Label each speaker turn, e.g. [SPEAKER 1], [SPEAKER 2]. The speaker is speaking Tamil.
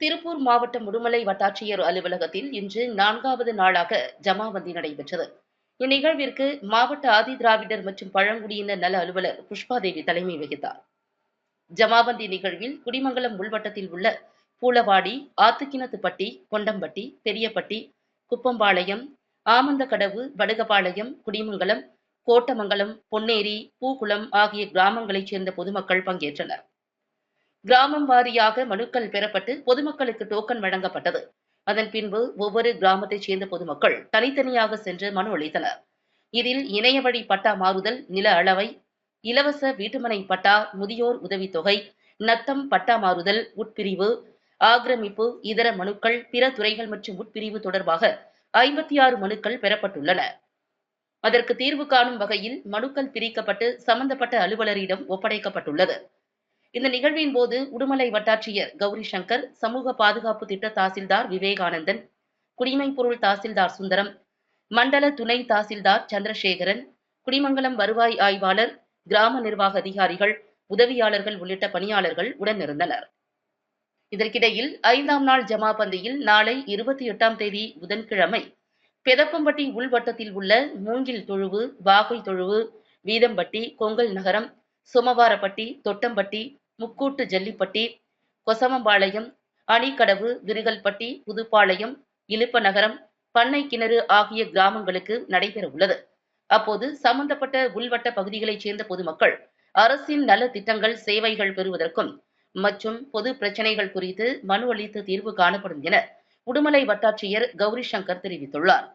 [SPEAKER 1] திருப்பூர் மாவட்டம் உடுமலை வட்டாட்சியர் அலுவலகத்தில் இன்று நான்காவது நாளாக ஜமாவந்தி நடைபெற்றது. இந்நிகழ்விற்கு மாவட்ட ஆதி திராவிடர் மற்றும் பழங்குடியினர் நல அலுவலர் புஷ்பாதேவி தலைமை வகித்தார். ஜமாவந்தி நிகழ்வில் குடிமங்கலம் உள்வட்டத்தில் உள்ள பூலவாடி ஆத்துக்கிணத்துப்பட்டி கொண்டம்பட்டி பெரியப்பட்டி குப்பம்பாளையம் ஆமந்தக்கடவு வடுகபாளையம் குடிமங்கலம் கோட்டமங்கலம் பொன்னேரி பூகுளம் ஆகிய கிராமங்களைச் சேர்ந்த பொதுமக்கள் பங்கேற்றனர். கிராமம் வாரியாக மனுக்கள் பெறப்பட்டு பொதுமக்களுக்கு டோக்கன் வழங்கப்பட்டது. அதன் பின்பு ஒவ்வொரு கிராமத்தைச் சேர்ந்த பொதுமக்கள் தனித்தனியாக சென்று மனு அளித்தனர். இதில் இணைய வழி பட்டா மாறுதல் நில அளவை இலவச வீட்டுமனை பட்டா முதியோர் உதவித்தொகை நத்தம் பட்டா மாறுதல் உட்பிரிவு ஆக்கிரமிப்பு இதர மனுக்கள் பிற துறைகள் மற்றும் உட்பிரிவு தொடர்பாக ஐம்பத்தி ஆறு மனுக்கள் பெறப்பட்டுள்ளன. அதற்கு தீர்வு காணும் வகையில் மனுக்கள் பிரிக்கப்பட்டு சம்பந்தப்பட்ட அலுவலரிடம் ஒப்படைக்கப்பட்டுள்ளது. இந்த நிகழ்வின் போது உடுமலை வட்டாட்சியர் கௌரி சங்கர் சமூக பாதுகாப்பு திட்ட தாசில்தார் விவேகானந்தன் குடிமை பொருள் தாசில்தார் சுந்தரம் மண்டல துணை தாசில்தார் சந்திரசேகரன் குடிமங்கலம் வருவாய் ஆய்வாளர் கிராம நிர்வாக அதிகாரிகள் உதவியாளர்கள் உள்ளிட்ட பணியாளர்கள் உடனிருந்தனர் இதற்கிடையில் ஐந்தாம் நாள் ஜமாபந்தியில் நாளை இருபத்தி எட்டாம் தேதி புதன்கிழமை பெதப்பம்பட்டி உள்வட்டத்தில் உள்ள மூங்கில் தொழுவு வாகை தொழுவு வீதம்பட்டி கொங்கல் நகரம் சுமவாரப்பட்டி தொட்டம்பட்டி முக்கூட்டு ஜல்லிப்பட்டி கொசவம்பாளையம் அணிக்கடவு விருகல்பட்டி புதுப்பாளையம் இலுப்ப நகரம் பண்ணை கிணறு ஆகிய கிராமங்களுக்கு நடைபெற உள்ளது. அப்போது சம்பந்தப்பட்ட உள்வட்ட பகுதிகளைச் சேர்ந்த பொதுமக்கள் அரசின் நல திட்டங்கள் சேவைகள் பெறுவதற்கும் மற்றும் பொது பிரச்சனைகள் குறித்து மனு அளித்து தீர்வு காணப்படும் என உடுமலை வட்டாட்சியர் கௌரி சங்கர் தெரிவித்துள்ளார்.